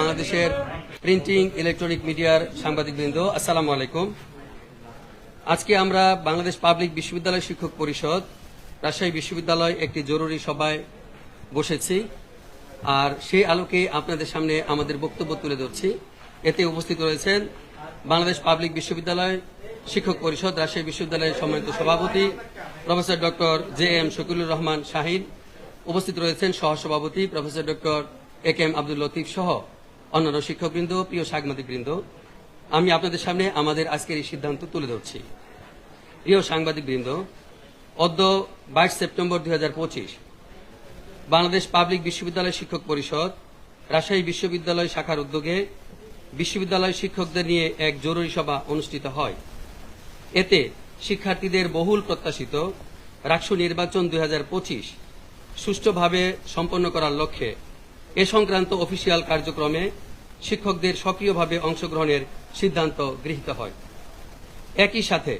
বাংলাদেশের printing electronic মিডিয়ার সাংবাদিকবৃন্দ, আসসালামু আলাইকুম। আজকে আমরা বাংলাদেশ পাবলিক বিশ্ববিদ্যালয় শিক্ষক পরিষদ, রাজশাহী বিশ্ববিদ্যালয় একটি জরুরি সভায় বসেছি। আর সেই আলোকে আপনাদের সামনে আমাদের বক্তব্য তুলে ধরছি। এতে উপস্থিত রয়েছেন বাংলাদেশ পাবলিক বিশ্ববিদ্যালয় শিক্ষক পরিষদ, রাজশাহী বিশ্ববিদ্যালয়ের সম্মানিত সভাপতি professor doctor J M Shakilur Rahman Shahin. উপস্থিত রয়েছেন সহসভাপতি professor doctor A K M Abdul Latif সহ। অন্যান্য শিক্ষকবৃন্দ, প্রিয় সাংবাদিকবৃন্দ, আমি আপনাদের সামনে আমাদের আজকের এই সিদ্ধান্ত তুলে ধরছি। প্রিয় সাংবাদিকবৃন্দ, অদ্য বাইশ সেপ্টেম্বর দুই বাংলাদেশ পাবলিক বিশ্ববিদ্যালয় শিক্ষক পরিষদ, রাজশাহী বিশ্ববিদ্যালয় শাখার উদ্যোগে বিশ্ববিদ্যালয় শিক্ষকদের নিয়ে এক জরুরি সভা অনুষ্ঠিত হয়। এতে শিক্ষার্থীদের বহুল প্রত্যাশিত রাকসু নির্বাচন দুই হাজার পঁচিশ সুষ্ঠুভাবে সম্পন্ন করার লক্ষ্যে এ সংক্রান্ত অফিসিয়াল কার্যক্রমে শিক্ষকদের সক্রিয়ভাবে অংশগ্রহণের সিদ্ধান্ত গৃহীত হয়। একই সাথে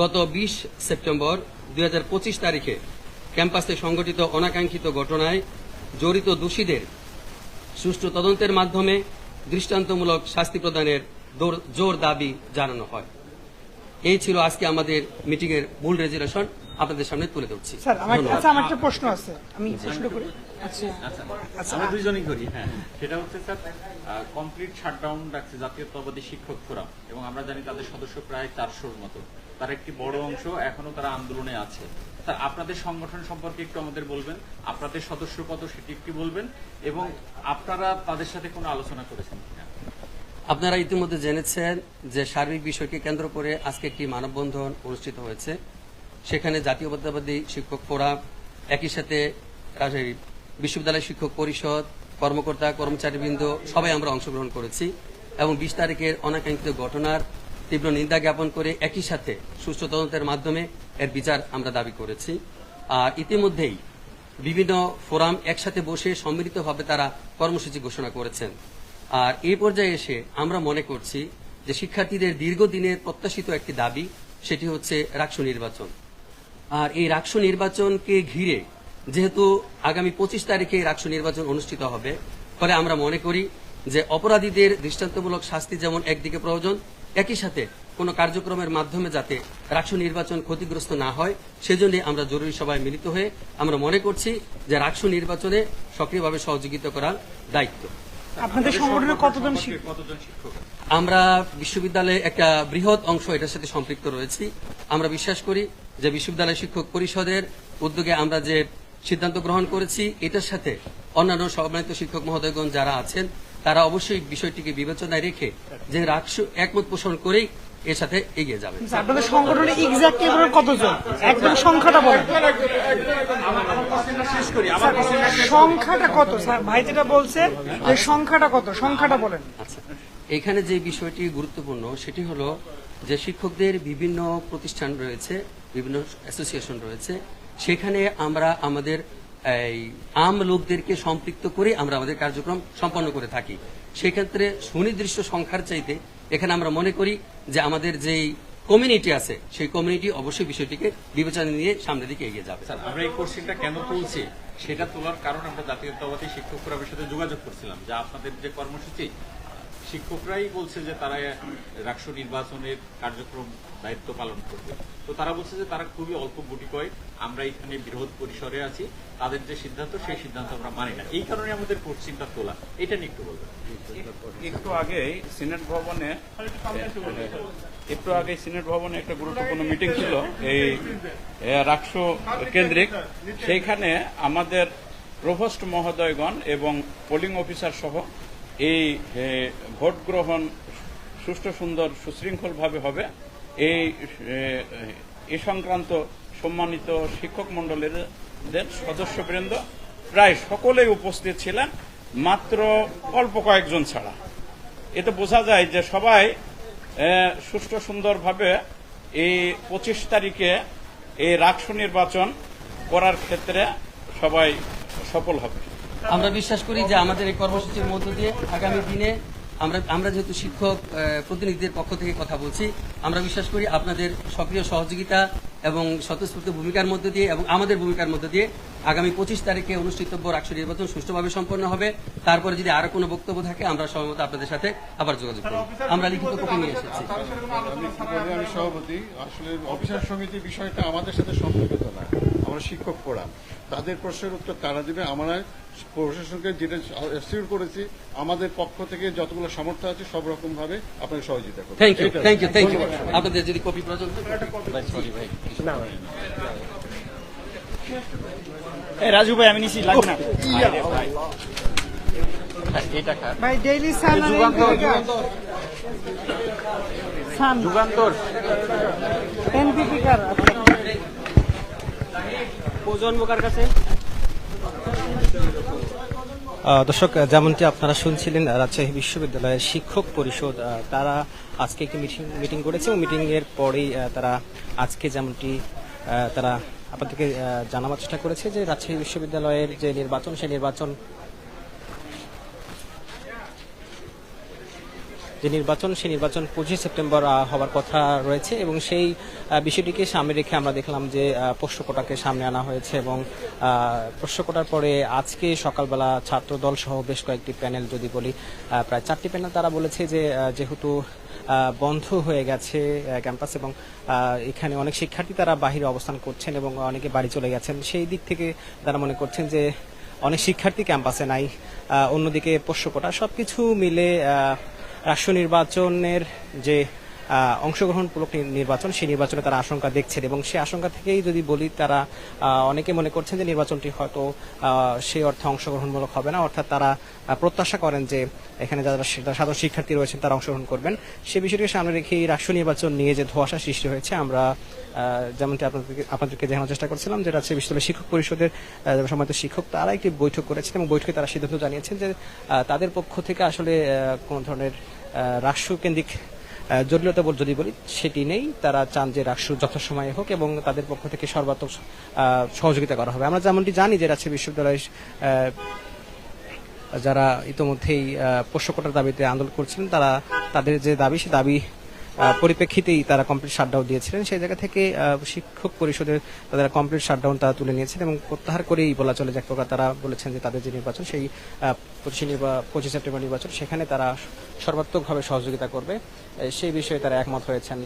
গত ২০ সেপ্টেম্বর দুই হাজার পঁচিশ তারিখে ক্যাম্পাসে সংঘটিত অনাকাঙ্ক্ষিত ঘটনায় জড়িত দোষীদের সুষ্ঠু তদন্তের মাধ্যমে দৃষ্টান্তমূলক শাস্তি প্রদানের জোর দাবি জানানো হয়। এই ছিল আজকে আমাদের মিটিংয়ের মূল রেজুলেশন। আপনাদের সামনে তুলে ধরছি। স্যার আমার আচ্ছা আমার একটা প্রশ্ন আছে। আমি প্রশ্ন করি। আচ্ছা আচ্ছা আমরা দুইজনই করি হ্যাঁ। সেটা হচ্ছে স্যার কমপ্লিট শাটডাউন রাখছে জাতীয়তাবাদী শিক্ষক ফোরাম এবং আমরা জানি তাদের সদস্য প্রায় চারশোর মতো। তার একটি বড় অংশ এখনও তারা আন্দোলনে আছে। স্যার আপনাদের সংগঠন সম্পর্কে একটু আমাদের বলবেন? আপনাদের সদস্য কত সেটি একটু বলবেন? এবং আপনারা তাদের সাথে কোনো আলোচনা করেছেন কিনা? আপনারা ইতিমধ্যে জেনেছেন যে সার্বিক বিষয়কে কেন্দ্র করে আজকে একটি মানববন্ধন অনুষ্ঠিত হয়েছে। সেখানে জাতীয়তাবাদী শিক্ষক ফোরাম, একই সাথে বিশ্ববিদ্যালয় শিক্ষক পরিষদ, কর্মকর্তা, কর্মচারীবৃন্দ, সবাই আমরা অংশগ্রহণ করেছি এবং বিশ তারিখের অনাকাঙ্ক্ষিত ঘটনার তীব্র নিন্দা জ্ঞাপন করে একই সাথে সুষ্ঠু তদন্তের মাধ্যমে এর বিচার আমরা দাবি করেছি। আর ইতিমধ্যেই বিভিন্ন ফোরাম একসাথে বসে সম্মিলিতভাবে তারা কর্মসূচি ঘোষণা করেছেন। আর এই পর্যায়ে এসে আমরা মনে করছি যে শিক্ষার্থীদের দীর্ঘদিনের প্রত্যাশিত একটি দাবি, সেটি হচ্ছে রাকসু নির্বাচন আর এই রাকসু নির্বাচনকে ঘিরে যেহেতু আগামী পঁচিশ তারিখে রাকসু নির্বাচন অনুষ্ঠিত হবে ফলে আমরা মনে করি যে অপরাধীদের দৃষ্টান্তমূলক শাস্তি যেমন একদিকে প্রয়োজন একই সাথে কোনো কার্যক্রমের মাধ্যমে যাতে রাকসু নির্বাচন ক্ষতিগ্রস্ত না হয় সেজন্য আমরা জরুরি সভায় মিলিত হয়ে আমরা মনে করছি যে রাকসু নির্বাচনে সক্রিয়ভাবে সহযোগিতা করার দায়িত্ব। আপনাদের সংগঠনে কতজন শিক্ষক? আমরা বিশ্ববিদ্যালয়ে একটা বৃহৎ অংশ এটার সাথে সম্পৃক্ত রয়েছি। আমরা বিশ্বাস করি যে বিশ্ববিদ্যালয় শিক্ষক পরিষদের উদ্যোগে আমরা যে সিদ্ধান্ত গ্রহণ করেছি এটার সাথে অন্যান্য সম্মানিত শিক্ষক মহোদয়গণ যারা আছেন তারা অবশ্যই বিষয়টিকে বিবেচনায় রেখে যে রাকসু একমত পোষণ করেই এর সাথে এগিয়ে যাবে আচ্ছা, আপনাদের সংগঠনে কতজন? একদম সংখ্যাটা বলেন। কত? স্যার ভাই যেটা বলছে যে সংখ্যাটা কত? সংখ্যাটা বলেন। আচ্ছা এখানে যে বিষয়টি গুরুত্বপূর্ণ সেটি হলো যে শিক্ষকদের বিভিন্ন প্রতিষ্ঠান রয়েছে, বিভিন্ন অ্যাসোসিয়েশন রয়েছে, সেখানে আমরা আমাদের এই আম লোকদেরকে সম্পৃক্ত করে আমরা আমাদের কার্যক্রম সম্পন্ন করে থাকি। সেক্ষেত্রে সুনির্দিষ্ট সংখ্যার চাইতে এখানে আমরা মনে করি যে আমাদের যেই কমিউনিটি আছে, সেই কমিউনিটি অবশ্যই বিষয়টিকে বিবেচনা নিয়ে সামনের দিকে এগিয়ে যাবে। আমরা এই কোশ্চেনটা কেন তুলছি? সেটা তোলার কারণ আমরা জাতীয়তাবাদী শিক্ষক ফোরামের সাথে যোগাযোগ করছিলাম যে আপনাদের যে কর্মসূচি শিক্ষকরাই বলছে যে তারা রাষ্ট্র নির্বাচনের কার্যক্রম দায়িত্ব পালন করবে। তো তারা বলছে যে তারা খুবই অল্প গুটি কয় আমরা এখানে বৃহৎ পরিসরে আছি। তাদের যে সিদ্ধান্ত, সেই সিদ্ধান্ত আমরা মানি না। এই কারণে আমাদের কোশ্চেনটা তোলা। এটা নিয়ে একটু বলবেন। একটু আগে সিনেট ভবনে, একটু আগে সিনেট ভবনে একটা গুরুত্বপূর্ণ মিটিং ছিল এই রাকসু কেন্দ্রিক। সেইখানে আমাদের প্রভোস্ট মহোদয়গণ এবং পোলিং অফিসার সহ এই ভোট গ্রহণ সুষ্ঠু সুন্দর সুশৃঙ্খলভাবে হবে। এই এ, সংক্রান্ত সম্মানিত শিক্ষক মণ্ডলের সদস্যবৃন্দ প্রায় সকলেই উপস্থিত ছিলেন মাত্র অল্প কয়েকজন ছাড়া। এতে বোঝা যায় যে সবাই সুষ্ঠু সুন্দরভাবে এই পঁচিশ তারিখে এই রাকসু নির্বাচন করার ক্ষেত্রে সবাই সফল হবে। আমরা বিশ্বাস করি যে আমাদের এই কর্মসূচির মধ্য দিয়ে আগামী দিনে আমরা আমরা যেহেতু শিক্ষক প্রতিনিধিদের পক্ষ থেকে কথা বলছি, আমরা বিশ্বাস করি আপনাদের সক্রিয় সহযোগিতা এবং স্বতঃস্ফূর্ত ভূমিকার মধ্য দিয়ে এবং আমাদের ভূমিকার মধ্য দিয়ে আগামী পঁচিশ তারিখে অনুষ্ঠিতব্য রাষ্ট্র নির্বাচন সুষ্ঠুভাবে সম্পন্ন হবে। তারপরে যদি আরও কোনো বক্তব্য থাকে, আমরা সময়মতো আপনাদের সাথে আবার যোগাযোগ করব আমরা লিখিত কপি নিয়ে এসেছি। সভাপতি। আসলে অফিসার সমিতি বিষয়টা আমাদের সাথে সম্পর্কিত না। আমরা শিক্ষক ফোরাম তাদের প্রশ্নের উত্তর তারা দিবে। আমরা প্রশাসনকে যেটা করেছি আমাদের পক্ষ থেকে যতগুলো সামর্থ্য আছে সব রকম ভাবে আপনাকে সহযোগিতা করব। Thank you thank you thank you আপনাদের যদি কপি প্রয়োজন হয়, সরি ভাই। এই রাজু ভাই আমি নিছি লাগবে না? এটা ভাই ডেইলি সান যুগান্তর এনপিপি কার প্রজন্মকার কাছে আহ, দর্শক, যেমনটি আপনারা শুনছিলেন, রাজশাহী বিশ্ববিদ্যালয়ের শিক্ষক পরিষদ তারা আজকে একটি মিটিং মিটিং করেছে। এবং মিটিং এর পরেই তারা আজকে যেমনটি তারা আপনাদেরকে জানাবার চেষ্টা করেছে যে রাজশাহী বিশ্ববিদ্যালয়ের যে নির্বাচন, সেই নির্বাচন যে নির্বাচন সেই নির্বাচন পঁচিশে সেপ্টেম্বর হওয়ার কথা রয়েছে এবং সেই বিষয়টিকে সামনে রেখে আমরা দেখলাম যে পোষ্যকোটাকে সামনে আনা হয়েছে এবং পোষ্যকোটার পরে আজকে সকালবেলা ছাত্র দল সহ বেশ কয়েকটি প্যানেল যদি বলি প্রায় চারটি প্যানেল তারা বলেছে যে যেহেতু বন্ধ হয়ে গেছে ক্যাম্পাস এবং এখানে অনেক শিক্ষার্থী তারা বাহিরে অবস্থান করছেন এবং অনেকে বাড়ি চলে গেছেন সেই দিক থেকে তারা মনে করছেন যে অনেক শিক্ষার্থী ক্যাম্পাসে নাই অন্যদিকে পোষ্যকোটা সবকিছু মিলে আহ, রাষ্ট্র নির্বাচনের যে অংশগ্রহণমূলক নির্বাচন, সেই নির্বাচনে তারা আশঙ্কা দেখছেন এবং সেই আশঙ্কা থেকেই যদি বলি তারা অনেকে মনে করছেন যে নির্বাচনটি হয়তো সেই অর্থে অংশগ্রহণমূলক হবে না। অর্থাৎ তারা প্রত্যাশা করেন যে এখানে যারা সাধারণ শিক্ষার্থী রয়েছেন তারা অংশগ্রহণ করবেন। সে বিষয়টিকে সামনে রেখে এই রাষ্ট্র নির্বাচন নিয়ে যে ধোঁয়াশা সৃষ্টি হয়েছে, আমরা যেমনটি আপনাদেরকে আপনাদেরকে জানানোর চেষ্টা করছিলাম যে রাজশাহী বিশ্ববিদ্যালয় শিক্ষক পরিষদের সম্মানিত শিক্ষক তারা একটি বৈঠক করেছেন এবং বৈঠকে তারা সিদ্ধান্ত জানিয়েছেন যে তাদের পক্ষ থেকে আসলে কোনো ধরনের রাষ্ট্রকেন্দ্রিক জটিলতা বল যদি বলি, সেটি নেই। তারা চান যে রাষ্ট্র যথাসময়ে হোক এবং তাদের পক্ষ থেকে সর্বাত্মক সহযোগিতা করা হবে। আমরা যেমনটি জানি যে রাজশাহী বিশ্ববিদ্যালয় যারা ইতোমধ্যেই পোষ্যকটার দাবিতে আন্দোলন করছিলেন, তারা তাদের যে দাবি, সে দাবি পরিপ্রেক্ষিতেই তারা কমপ্লিট শাটডাউন দিয়েছিলেন। সেই জায়গা থেকে শিক্ষক পরিষদের তাদের কমপ্লিট শাটডাউন তারা তুলে নিয়েছেন এবং প্রত্যাহার করেই বলা চলে যে এক প্রকার তারা বলেছেন যে তাদের যে নির্বাচন, সেই পঁচিশে পঁচিশ সেপ্টেম্বর নির্বাচন, সেখানে তারা সর্বাত্মকভাবে সহযোগিতা করবে। সেই বিষয়ে তারা একমত হয়েছেন।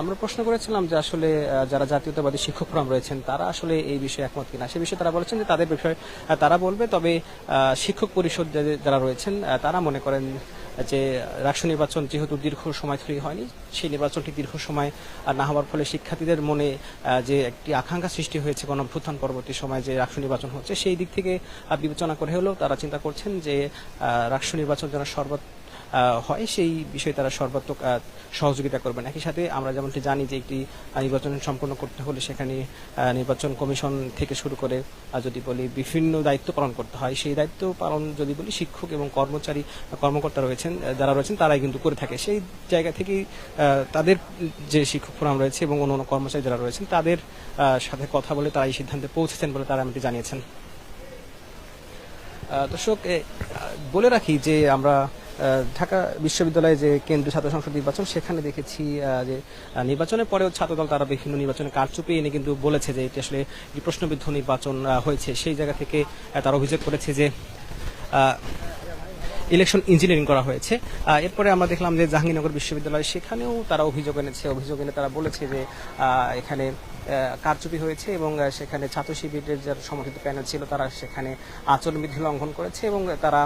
আমরা প্রশ্ন করেছিলাম যে আসলে যারা জাতীয়তাবাদী শিক্ষক ফোরাম রয়েছেন, তারা আসলে এই বিষয়ে একমত কিনা? সে বিষয়ে তারা বলেছেন যে তাদের বিষয়ে তারা বলবে, তবে শিক্ষক পরিষদ যারা রয়েছেন তারা মনে করেন যে রাষ্ট্র নির্বাচন যেহেতু দীর্ঘ সময় ধরেই হয়নি সেই নির্বাচনটি দীর্ঘ সময় না হওয়ার ফলে শিক্ষার্থীদের মনে যে একটি আকাঙ্ক্ষা সৃষ্টি হয়েছে গণভ্যুত্থান পরবর্তী সময় যে রাষ্ট্র নির্বাচন হচ্ছে সেই দিক থেকে বিবেচনা করে হলেও তারা চিন্তা করছেন যে রাষ্ট্র নির্বাচন যেন সর্বত আহ, হয় সেই বিষয়ে তারা সর্বাত্মক সহযোগিতা করবেন। একই সাথে আমরা যেমনটি জানি যে একটি নির্বাচন সম্পন্ন করতে হলে সেখানে নির্বাচন কমিশন থেকে শুরু করে যদি বলি বিভিন্ন দায়িত্ব পালন করতে হয়, সেই দায়িত্ব পালন যদি বলি শিক্ষক এবং কর্মচারী কর্মকর্তা রয়েছেন যারা রয়েছেন তারাই কিন্তু করে থাকে। সেই জায়গা থেকেই তাদের যে শিক্ষক ফোরাম রয়েছে এবং অন্য অন্য কর্মচারী যারা রয়েছেন তাদের সাথে কথা বলে তারা এই সিদ্ধান্তে পৌঁছেছেন বলে তারা আমাকে জানিয়েছেন। দর্শক বলে রাখি যে আমরা ঢাকা বিশ্ববিদ্যালয়ে যে কেন্দ্রীয় ছাত্র সংসদ নির্বাচন, সেখানে দেখেছি যে নির্বাচনের পরেও ছাত্রদল তারা বিভিন্ন নির্বাচনে কারচুপি এনে কিন্তু বলেছে যে এটি আসলে প্রশ্নবিদ্ধ নির্বাচন হয়েছে। সেই জায়গা থেকে তারা অভিযোগ করেছে যে ইলেকশন ইঞ্জিনিয়ারিং করা হয়েছে। এরপরে আমরা দেখলাম যে জাহাঙ্গীরনগর বিশ্ববিদ্যালয়, সেখানেও তারা অভিযোগ এনেছে। অভিযোগ এনে তারা বলেছে যে এখানে কারচুপি হয়েছে এবং সেখানে ছাত্র শিবিরের যারা সমর্থিত প্যানেল ছিল, তারা সেখানে আচরণবিধি লঙ্ঘন করেছে এবং তারা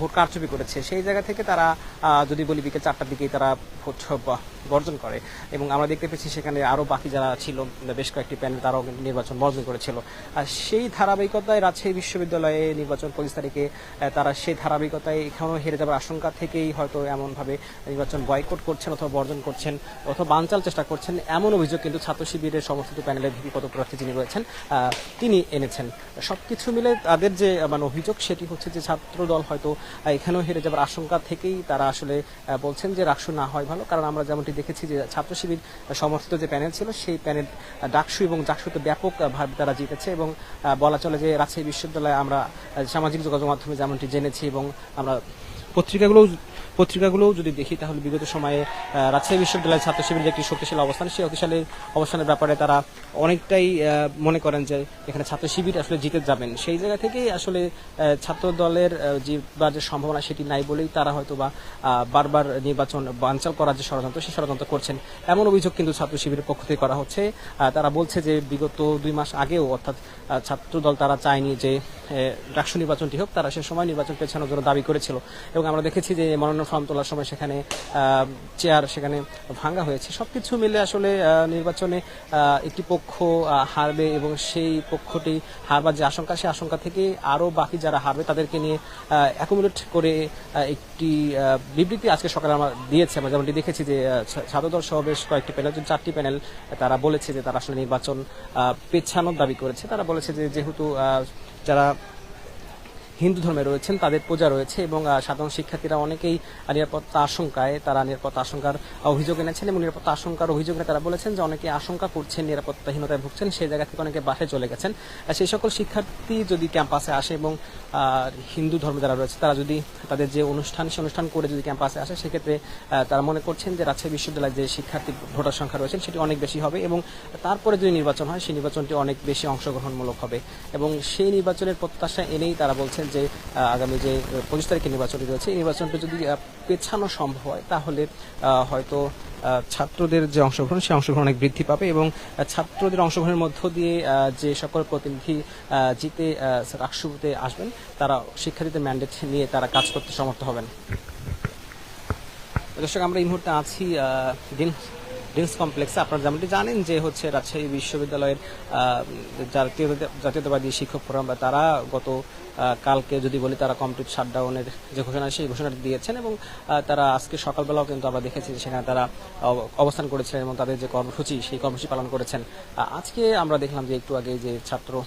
ভোট কারচুপি করেছে। সেই জায়গা থেকে তারা যদি বলি বিকেল চারটার দিকেই তারা ভোট বর্জন করে। এবং আমরা দেখতে পেয়েছি সেখানে আরও বাকি যারা ছিল, বেশ কয়েকটি প্যানেল তারাও কিন্তু নির্বাচন বর্জন করেছিল। আর সেই ধারাবাহিকতায় রাজশাহী বিশ্ববিদ্যালয়ে নির্বাচন পঁচিশ তারিখে তারা সেই ধারাবাহিকতায় এখানেও হেরে যাওয়ার আশঙ্কা থেকেই হয়তো এমনভাবে নির্বাচন বয়কট করছেন অথবা বর্জন করছেন অথবা বানচাল চেষ্টা করছেন এমন অভিযোগ কিন্তু ছাত্র শিবিরের সমর্থিত প্যানেলের ভিপি পদপ্রার্থী যিনি রয়েছেন তিনি এনেছেন। সব কিছু মিলে তাদের যে মানে অভিযোগ সেটি হচ্ছে যে ছাত্র দল হয়তো এখানেও হেরে যাওয়ার আশঙ্কা থেকেই তারা আসলে বলছেন যে রাষ্ট্র না হয় ভালো। কারণ আমরা যেমনটি দেখেছি যে ছাত্র শিবির সমর্থিত যে প্যানেল ছিল, সেই প্যানেল ডাকসু এবং ডাকসুতে ব্যাপকভাবে তারা জিতেছে এবং বলা চলে যে রাজশাহী বিশ্ববিদ্যালয়ে আমরা সামাজিক যোগাযোগ মাধ্যমে যেমনটি জেনেছি এবং আমরা পত্রিকাগুলো পত্রিকাগুলোও যদি দেখি তাহলে বিগত সময়ে রাজশাহী বিশ্ববিদ্যালয়ের ছাত্র শিবিরের একটি শক্তিশালী অবস্থান সেই শক্তিশালী অবস্থানের ব্যাপারে তারা অনেকটাই মনে করেন যে এখানে ছাত্র শিবির আসলে জিতে যাবেন। সেই জায়গা থেকেই আসলে ছাত্র দলের আহ, যে সম্ভাবনা সেটি নাই বলেই তারা হয়তো বা বারবার নির্বাচন বানচাল করার যে ষড়যন্ত্র সেই ষড়যন্ত্র করছেন। এমন অভিযোগ কিন্তু ছাত্র শিবিরের পক্ষ থেকে করা হচ্ছে। তারা বলছে যে বিগত দুই মাস আগেও অর্থাৎ ছাত্র দল তারা চায়নি যে ডাকসু নির্বাচনটি হোক তারা সে সময় নির্বাচন পেছানোর জন্য দাবি করেছিল। এবং আমরা দেখেছি যে মনোনয়ন ফর্ম তোলার সময় সেখানে চেয়ার সেখানে ভাঙ্গা হয়েছে। সবকিছু মিলে আসলে নির্বাচনে একটি পক্ষ হারবে এবং সেই পক্ষটি হারবার যে আশঙ্কা, সেই আশঙ্কা থেকে আরও বাকি যারা হারবে তাদেরকে নিয়ে অ্যাকুমুলেট করে একটি বিবৃতি আজকে সকালে আমরা দিয়েছে। আমরা যেমনটি দেখেছি যে ছাত্রদল সহ বেশ কয়েকটি প্যানেল চারটি প্যানেল তারা বলেছে যে তারা আসলে নির্বাচন পেছানোর দাবি করেছে। তারা বলেছে যে যেহেতু যারা হিন্দু ধর্মে রয়েছেন, তাদের পূজা রয়েছে এবং সাধারণ শিক্ষার্থীরা অনেকেই নিরাপত্তা আশঙ্কায়, তারা নিরাপত্তা আশঙ্কার অভিযোগ এনেছেন এবং নিরাপত্তা আশঙ্কার অভিযোগ তারা বলেছেন যে অনেকে আশঙ্কা করছেন, নিরাপত্তাহীনতায় ভুগছেন, সেই জায়গা থেকে অনেকে বাসে চলে গেছেন। সেই সকল শিক্ষার্থী যদি ক্যাম্পাসে আসে এবং হিন্দু ধর্মে যারা রয়েছে, তারা যদি তাদের যে অনুষ্ঠান, সে অনুষ্ঠান করে যদি ক্যাম্পাসে আসে, সেক্ষেত্রে তারা মনে করছেন যে রাজশাহী বিশ্ববিদ্যালয়ের যে শিক্ষার্থী ভোটার সংখ্যা রয়েছেন, সেটি অনেক বেশি হবে এবং তারপরে যদি নির্বাচন হয়, সেই নির্বাচনটি অনেক বেশি অংশগ্রহণমূলক হবে এবং সেই নির্বাচনের প্রত্যাশা এনেই তারা বলছেন যে আগামী যে পঁচিশ তারিখের নির্বাচনটি রয়েছে এই নির্বাচনটা যদি পেছানো সম্ভব হয় তাহলে হয়তো ছাত্রদের যে অংশগ্রহণ সেই অংশগ্রহণ অনেক বৃদ্ধি পাবে এবং ছাত্রদের অংশগ্রহণের মধ্য দিয়ে যে সকল প্রতিনিধি জিতে আহ, রাষ্ট্রপতিতে আসবেন তারা শিক্ষার্থীদের ম্যান্ডেট নিয়ে তারা কাজ করতে সমর্থ হবেন। দর্শক আমরা এই মুহূর্তে আছি দিন ডিন্স কমপ্লেক্সে আপনারা যেমনটি জানেন যে হচ্ছে রাজশাহী বিশ্ববিদ্যালয়ের জাতীয় জাতীয়তাবাদী শিক্ষক ফোরাম, বা তারা গত কালকে যদি বলি তারা কমপ্লিট শাটডাউনের যে ঘোষণা, সেই ঘোষণাটি দিয়েছেন এবং তারা আজকে সকালবেলাও কিন্তু আমরা দেখেছি যে সেখানে তারা অব- অবস্থান করেছিলেন এবং তাদের যে কর্মসূচি, সেই কর্মসূচি পালন করেছেন। আজকে আমরা দেখলাম যে একটু আগে যে ছাত্র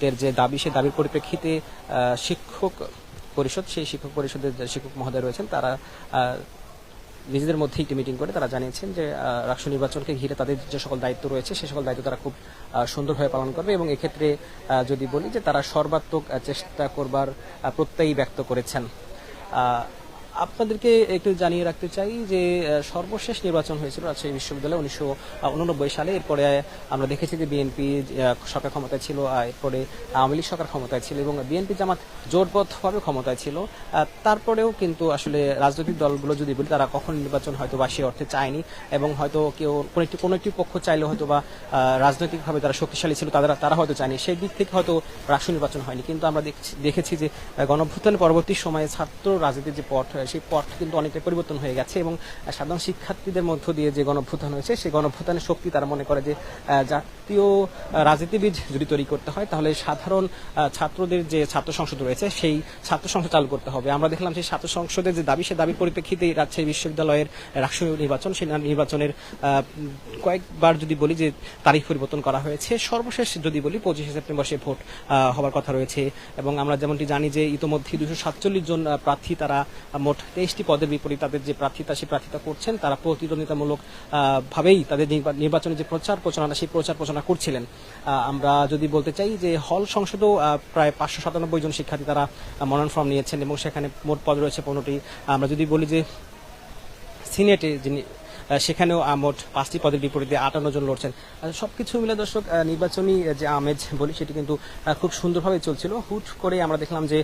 দের যে দাবি সেই দাবির পরিপ্রেক্ষিতে শিক্ষক পরিষদ, সেই শিক্ষক পরিষদের শিক্ষক মহোদয় রয়েছেন, তারা নিজেদের মধ্যে একটি মিটিং করে তারা জানিয়েছেন যে রাষ্ট্র নির্বাচনকে ঘিরে তাদের যে সকল দায়িত্ব রয়েছে, সে সকল দায়িত্ব তারা খুব সুন্দরভাবে পালন করবে এবং এক্ষেত্রে যদি বলি যে তারা সর্বাত্মক চেষ্টা করবার প্রত্যয়ই ব্যক্ত করেছেন। আপনাদেরকে একটু জানিয়ে রাখতে চাই যে সর্বশেষ নির্বাচন হয়েছিল রাজশাহী বিশ্ববিদ্যালয়ে উনিশশো উননব্বই সালে। এরপরে আমরা দেখেছি যে বিএনপি সরকার ক্ষমতায় ছিল এরপরে আওয়ামী লীগ সরকার ক্ষমতায় ছিল এবং বিএনপি জামাত জোটবদ্ধভাবে ক্ষমতায় ছিল। তারপরেও কিন্তু আসলে রাজনৈতিক দলগুলো যদি বলি তারা কখন নির্বাচন হয়তো বা সে অর্থে চায়নি এবং হয়তো কেউ কোনো একটি কোনো একটি পক্ষ চাইলে হয়তো বা রাজনৈতিকভাবে তারা শক্তিশালী ছিল তারা তারা হয়তো চায়নি। সেই দিক থেকে হয়তো রাষ্ট্র নির্বাচন হয়নি। কিন্তু আমরা দেখছি- যে আহ, গণঅভ্যুত্থানের পরবর্তী সময়ে ছাত্র রাজনীতির যে পথ সেই পথ কিন্তু অনেকটা পরিবর্তন হয়ে গেছে এবং সাধারণ শিক্ষার্থীদের মধ্য দিয়ে যে গণঅভ্যুত্থান হয়েছে, সেই গণঅভ্যুত্থানের শক্তি তারা মনে করে যে জাতীয় রাজনীতিবিদ যদি তৈরি করতে হয়, তাহলে সাধারণ ছাত্রদের যে ছাত্র সংসদ রয়েছে, সেই ছাত্র সংসদ চালু করতে হবে। আমরা দেখলাম সেই ছাত্র সংসদের যে দাবি সে দাবির পরিপ্রেক্ষিতে রাজশাহী বিশ্ববিদ্যালয়ের রাষ্ট্রীয় নির্বাচন, সেই নির্বাচনের কয়েকবার যদি বলি যে তারিখ পরিবর্তন করা হয়েছে, সর্বশেষ যদি বলি পঁচিশে সেপ্টেম্বর সে ভোট হবার কথা রয়েছে। এবং আমরা যেমনটি জানি যে ইতোমধ্যে দুশো সাতচল্লিশ জন প্রার্থী তারা মোট তেইশটি পদের বিপরীত তাদের যে প্রার্থিতা, সেই প্রার্থিতা করছেন। তারা প্রতিদ্বন্দ্বিতামূলক ভাবেই তাদের নির্বা- নির্বাচনে যে প্রচার প্রচারণা, সেই প্রচার প্রচারণা করছিলেন। আমরা যদি বলতে চাই যে হল সংসদেও প্রায় পাঁচশো সাতানব্বই জন শিক্ষার্থী তারা মনোনয়ন ফর্ম নিয়েছেন এবং সেখানে মোট পদ রয়েছে পনেরোটি। আমরা যদি বলি যে সিনেটে যিনি সেখানেও মোট পাঁচটি পদের বিপরীতে আটান্ন জন লড়ছেন। সবকিছু মিলে দর্শক নির্বাচনী যে আমেজ বলি, সেটি কিন্তু খুব সুন্দরভাবে চলছিল। হুট করে আমরা দেখলাম যে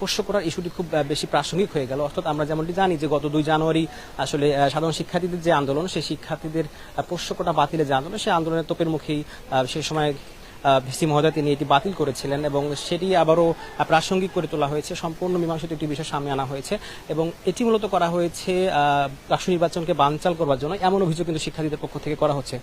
পোষ্য করার ইস্যুটি খুব বেশি প্রাসঙ্গিক হয়ে গেল। অর্থাৎ আমরা যেমনটি জানি যে, গত দুই জানুয়ারি, আসলে সাধারণ শিক্ষার্থীদের যে আন্দোলন, সেই শিক্ষার্থীদের পোষ্য কোটা বাতিলের যে আন্দোলন, সেই আন্দোলনের তোপের মুখেই সেই সময় ভিসি মহোদয় তিনি এটি বাতিল করেছিলেন এবং সেটি আবারও প্রাসঙ্গিক করে তোলা হয়েছে। সম্পূর্ণ মীমাংসিত একটি বিষয় সামনে আনা হয়েছে এবং এটি মূলত করা হয়েছে রাষ্ট্র নির্বাচনকে বানচাল করবার জন্য। এমন অভিযোগ কিন্তু শিক্ষার্থীদের পক্ষ থেকে করা হচ্ছে।